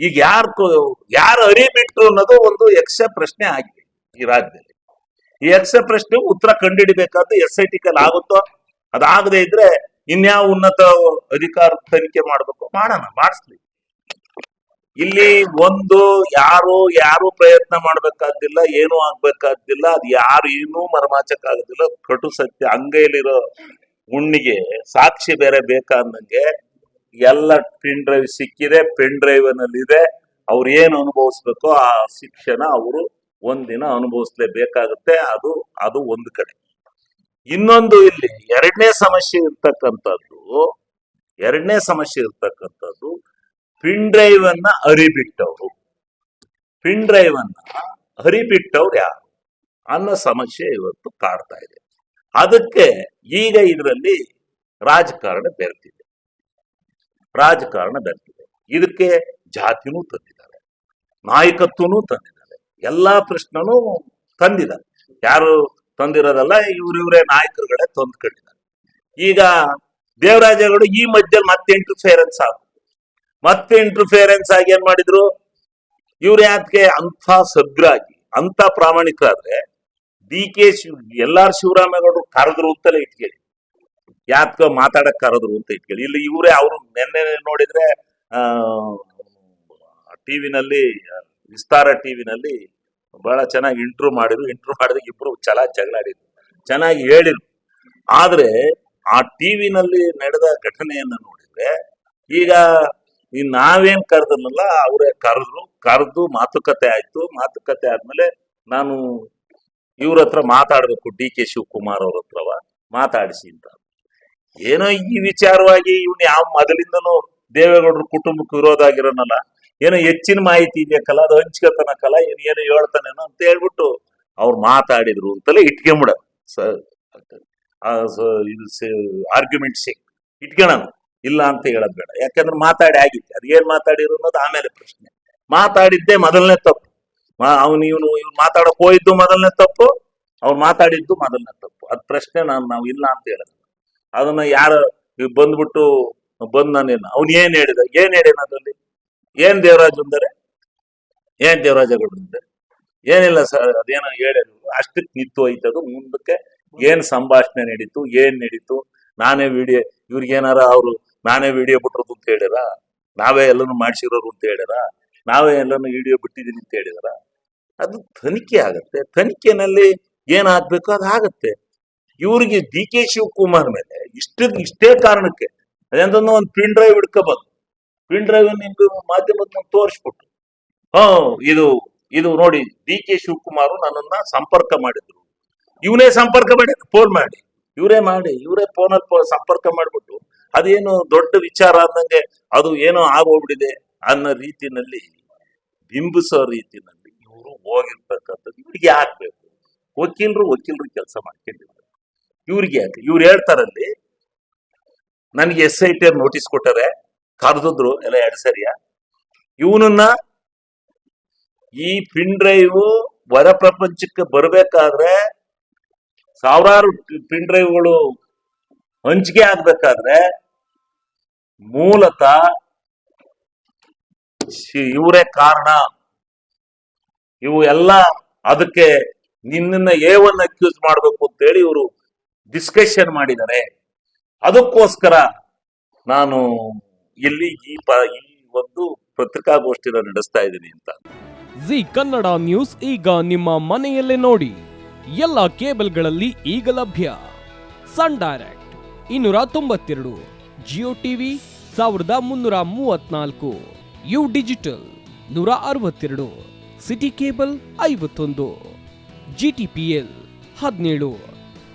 ಈಗ ಯಾರು ಯಾರು ಅರಿಬಿಟ್ರು ಅನ್ನೋದು ಒಂದು ಯಕ್ಷ ಪ್ರಶ್ನೆ ಆಗಿದೆ ಈ ರಾಜ್ಯದಲ್ಲಿ. ಈ ಯಕ್ಷ ಪ್ರಶ್ನೆ ಉತ್ತರ ಕಂಡುಹಿಡಿಬೇಕಾದ್ದು ಎಸ್ ಐ ಟಿ ಕಲ್ ಆಗುತ್ತೋ? ಅದಾಗದೇ ಇದ್ರೆ ಇನ್ಯಾವ ಉನ್ನತ ಅಧಿಕಾರ ತನಿಖೆ ಮಾಡ್ಬೇಕು? ಮಾಡೋಣ, ಮಾಡಿಸ್ಲಿ. ಇಲ್ಲಿ ಒಂದು ಯಾರು ಯಾರು ಪ್ರಯತ್ನ ಮಾಡ್ಬೇಕಾದ್ದಿಲ್ಲ, ಏನು ಆಗ್ಬೇಕಾದ್ದಿಲ್ಲ, ಅದು ಯಾರು ಏನೂ ಮರಮಾಚಕ್ಕಾಗೋದಿಲ್ಲ. ಕಟು ಸತ್ಯ, ಅಂಗೈಲಿರೋ ಉಣ್ಣಿಗೆ ಸಾಕ್ಷಿ ಬೇರೆ ಬೇಕಾ ಅನ್ನಂಗೆ ಎಲ್ಲ ಪೆನ್ ಡ್ರೈವ್ ಸಿಕ್ಕಿದೆ ಪೆನ್ ಡ್ರೈವ್ ಇದೆ ಅವ್ರು ಏನು ಅನುಭವಿಸ್ಬೇಕೋ ಆ ಶಿಕ್ಷಣ ಅವರು ಒಂದಿನ ಅನುಭವಿಸ್ಲೇಬೇಕಾಗುತ್ತೆ. ಅದು ಅದು ಒಂದು ಕಡೆ. ಇನ್ನೊಂದು ಇಲ್ಲಿ ಎರಡನೇ ಸಮಸ್ಯೆ ಇರ್ತಕ್ಕಂಥದ್ದು, ಎರಡನೇ ಸಮಸ್ಯೆ ಇರ್ತಕ್ಕಂಥದ್ದು ಪಿನ್ ಡ್ರೈವ್ ಅನ್ನ ಹರಿಬಿಟ್ಟವ್ರು ಪಿನ್ ಡ್ರೈವ್ ಅನ್ನ ಹರಿಬಿಟ್ಟವ್ರು ಯಾರು? ಅನ್ನೋ ಸಮಸ್ಯೆ ಇವತ್ತು ಕಾಡ್ತಾ ಇದೆ. ಅದಕ್ಕೆ ಈಗ ಇದರಲ್ಲಿ ರಾಜಕಾರಣ ಬೆರೆತಿದೆ ರಾಜಕಾರಣ ಬೆರೆತಿದೆ ಇದಕ್ಕೆ ಜಾತಿನೂ ತಂದಿದ್ದಾರೆ. ನಾಯಕತ್ವನೂ ತಂದಿದ್ದಾರೆ. ಎಲ್ಲಾ ಪ್ರಶ್ನನೂ ತಂದಿದ್ದಾರೆ. ಯಾರು ತಂದಿರೋದಲ್ಲ, ಇವ್ರ ಇವರೇ ನಾಯಕರುಗಳೇ ತಂದ್ಕೊಂಡಿದ್ದಾರೆ. ಈಗ ದೇವರಾಜಗಳು ಈ ಮಧ್ಯದಲ್ಲಿ ಮತ್ತೆ ಇಂಟರ್ಫಿಯರೆನ್ಸ್ ಆಗ ಮತ್ತೆ ಇಂಟರ್ಫಿಯರೆನ್ಸ್ ಆಗಿ ಏನ್ ಮಾಡಿದ್ರು? ಇವ್ರು ಯಾಕೆ ಅಂತ ಸದ್ರಾಗಿ ಅಂತ ಪ್ರಾಮಾಣಿಕರಾದ್ರೆ ಡಿ ಕೆ ಶಿವ್ ಎಲ್ಲಾರು ಶಿವರಾಮೇಗೌಡರು ಕರೆದ್ರು ಅಂತಲೇ ಇಟ್ಕೊಳ್ಳಿ ಯಾಕ ಮಾತಾಡಕ್ ಕರೆದ್ರು ಅಂತ ಇಟ್ಕೊಳ್ಳಿ ಇಲ್ಲಿ ಇವರೇ ಅವರು ನಿನ್ನೆ ನೋಡಿದ್ರೆ ಟಿವಿನಲ್ಲಿ, ವಿಸ್ತಾರ ಟಿವಿನಲ್ಲಿ ಬಹಳ ಚೆನ್ನಾಗಿ ಇಂಟ್ರೂ ಮಾಡಿದ್ರು. ಇಂಟ್ರೂ ಮಾಡಿದಾಗ ಇಬ್ರು ಚೆನ್ನಾಗಿ ಜಗಳಾಡಿದ್ರು. ಚೆನ್ನಾಗಿ ಹೇಳಿದ್ರು. ಆದ್ರೆ ಆ ಟಿವಿನಲ್ಲಿ ನಡೆದ ಘಟನೆಯನ್ನ ನೋಡಿದ್ರೆ, ಈಗ ಈ ನಾವೇನ್ ಕರೆದನಲ್ಲ, ಅವರೇ ಕರೆದ್ರು. ಕರೆದು ಮಾತುಕತೆ ಆಯ್ತು. ಮಾತುಕತೆ ಆದ್ಮೇಲೆ ನಾನು ಇವ್ರ ಹತ್ರ ಮಾತಾಡ್ಬೇಕು, ಡಿ ಕೆ ಶಿವಕುಮಾರ್ ಅವ್ರ ಹತ್ರವ? ಮಾತಾಡಿಸಿ ಅಂತ. ಏನೋ ಈ ವಿಚಾರವಾಗಿ ಇವ್ನು ಯಾವ ಮೊದಲಿಂದನು ದೇವೇಗೌಡರ ಕುಟುಂಬಕ್ಕೆ ವಿರೋಧ ಆಗಿರೋನಲ್ಲ, ಏನೋ ಹೆಚ್ಚಿನ ಮಾಹಿತಿ ಇದೆಯಕ್ಕಲ್ಲ ಅದು ಹಂಚ್ಕೋತಾನ ಕಲ, ಏನು, ಏನೋ ಹೇಳ್ತಾನೇನೋ ಅಂತ ಹೇಳ್ಬಿಟ್ಟು ಅವ್ರು ಮಾತಾಡಿದ್ರು ಅಂತಲೇ ಇಟ್ಕೊಂಬಿಡ. ಇದು ಆರ್ಗ್ಯುಮೆಂಟ್ ಸಿಕ್ ಇಟ್ಕೊಳ್ಳೋಣ ಇಲ್ಲ ಅಂತ ಹೇಳೋದ್ ಬೇಡ. ಯಾಕಂದ್ರೆ ಮಾತಾಡಿ ಆಗಿತ್ತು. ಅದು ಏನ್ ಮಾತಾಡಿರು ಅನ್ನೋದು ಆಮೇಲೆ ಪ್ರಶ್ನೆ. ಮಾತಾಡಿದ್ದೇ ಮೊದಲನೇ ತಪ್ಪು. ಅವನು, ಇವನು, ಇವ್ನು ಮಾತಾಡಕ್ ಹೋಯಿದ್ದು ಮೊದಲನೇ ತಪ್ಪು, ಅವ್ರು ಮಾತಾಡಿದ್ದು ಮೊದಲನೇ ತಪ್ಪು. ಅದ್ ಪ್ರಶ್ನೆ ನಾನು, ನಾವು ಇಲ್ಲ ಅಂತ ಹೇಳೋದು ಅದನ್ನ ಯಾರು ಬಂದ್ಬಿಟ್ಟು ಬಂದ್ ನಾನೇನು ಅವ್ನು ಏನ್ ಹೇಳಿದ? ಏನ್ ಹೇಳಿನ ಅದರಲ್ಲಿ? ಏನ್ ದೇವರಾಜ್ ಅಂದರೆ? ಏನ್ ದೇವರಾಜಗೌಡ್ರು ಅಂದರೆ? ಏನಿಲ್ಲ ಸರ್, ಅದೇನೋ ಹೇಳಿದ್ರು. ಅಷ್ಟಕ್ಕೆ ನಿಂತು ಅದು ಮುಂದಕ್ಕೆ ಏನ್ ಸಂಭಾಷಣೆ ನಡೀತು? ಏನ್ ನಡೀತು? ನಾನೇ ವಿಡಿಯೋ ಇವ್ರಿಗೇನಾರ ಅವರು ನಾನೇ ವಿಡಿಯೋ ಬಿಟ್ಟಿರೋದು ಅಂತ ಹೇಳಿರ? ನಾವೇ ಎಲ್ಲಾನು ಮಾಡಿಸಿರೋರು ಅಂತ ಹೇಳಿರ? ನಾವೇ ಎಲ್ಲನೂ ವಿಡಿಯೋ ಬಿಟ್ಟಿದೀನಿ ಅಂತ ಹೇಳಿದಾರ? ಅದು ತನಿಖೆ ಆಗತ್ತೆ. ತನಿಖೆನಲ್ಲಿ ಏನಾಗ್ಬೇಕು ಅದು ಆಗತ್ತೆ. ಇವ್ರಿಗೆ ಡಿ ಕೆ ಶಿವಕುಮಾರ್ ಮೇಲೆ ಇಷ್ಟ, ಇಷ್ಟೇ ಕಾರಣಕ್ಕೆ ಅದೆಂತಂದ್ರೆ ಒಂದು ಪಿನ್ ಡ್ರೈವ್ ಹಿಡ್ಕೋಬಾರ್ದು ಪಿನ್ ಡ್ರೈವ್ ನಿಮ್ಗೆ ಮಾಧ್ಯಮದ ತೋರಿಸ್ಬಿಟ್ರು ಹಾ, ಇದು ಇದು ನೋಡಿ, ಡಿ ಕೆ ಶಿವಕುಮಾರ್ ನನ್ನನ್ನ ಸಂಪರ್ಕ ಮಾಡಿದ್ರು. ಇವನೇ ಸಂಪರ್ಕ ಮಾಡಿ ಫೋನ್ ಮಾಡಿ. ಇವರೇ ಮಾಡಿ, ಇವರೇ ಫೋನಲ್ಲಿ ಸಂಪರ್ಕ ಮಾಡಿಬಿಟ್ಟು, ಅದೇನು ದೊಡ್ಡ ವಿಚಾರ ಅಂದಂಗೆ ಅದು ಏನೋ ಆಗೋಗ್ಬಿಟ್ಟಿದೆ ಅನ್ನೋ ರೀತಿನಲ್ಲಿ ಬಿಂಬಿಸೋ ರೀತಿನಲ್ಲಿ ಇವರು ಹೋಗಿರ್ತಕ್ಕಂಥದ್ದು. ಇವ್ರಿಗೆ ಯಾಕೆ ಬೇಕು? ವಕೀಲರು ವಕೀಲರು ಕೆಲಸ ಮಾಡ್ಕೊಂಡಿದ್ದಾರೆ. ಇವ್ರಿಗೆ ಯಾಕೆ ಇವ್ರು ಹೇಳ್ತಾರಲ್ಲಿ, ನನಗೆ ಎಸ್ ಐ ಟಿ ನೋಟಿಸ್ ಕೊಟ್ಟರೆ, ಕರೆದಿದ್ರು ಎಲ್ಲ ಎರಡು ಸರಿಯಾ ಇವನನ್ನ ಈ ಪಿನ್ ಡ್ರೈವ್ ಹೊರ ಪ್ರಪಂಚಕ್ಕೆ ಬರಬೇಕಾದ್ರೆ, ಸಾವಿರಾರು ಪಿನ್ ಡ್ರೈವ್ಗಳು ಹಂಚಿಕೆ ಆಗ್ಬೇಕಾದ್ರೆ, ಮೂಲತ ಇವರೇ ಕಾರಣ. ಇವು ಎಲ್ಲ ಅದಕ್ಕೆ ನಿನ್ನನ್ನ ಏವನ್ನ ಅಕ್ಯೂಸ್ ಮಾಡ್ಬೇಕು ಅಂತೇಳಿ ಇವರು ಡಿಸ್ಕಷನ್ ಮಾಡಿದ್ದಾರೆ ಅದಕ್ಕೋಸ್ಕರ ನಾನು ಇಲ್ಲಿ ಈ ಪ, ಈ ಒಂದು ಪತ್ರಿಕಾಗೋಷ್ಠಿನ ನಡೆಸ್ತಾ ಇದ್ದೀನಿ ಅಂತ. ಜಿ ಕನ್ನಡ ನ್ಯೂಸ್ ಈಗ ನಿಮ್ಮ ಮನೆಯಲ್ಲೇ ನೋಡಿ. ಎಲ್ಲ ಕೇಬಲ್ಗಳಲ್ಲಿ ಈಗ ಲಭ್ಯ. ಸನ್ ಡೈರೆಕ್ಟ್ ಇನ್ನೂರ ತೊಂಬತ್ತೆರಡು, ಜಿಯೋ ಟಿವಿ ಸಾವಿರದ ಮುನ್ನೂರ ಮೂವತ್ನಾಲ್ಕು, ಯು ಡಿಜಿಟಲ್ ನೂರ ಅರವತ್ತೆರಡು, ಸಿಟಿ ಕೇಬಲ್ ಐವತ್ತೊಂದು, ಜಿ ಟಿ ಪಿ ಎಲ್ ಹದಿನೇಳು.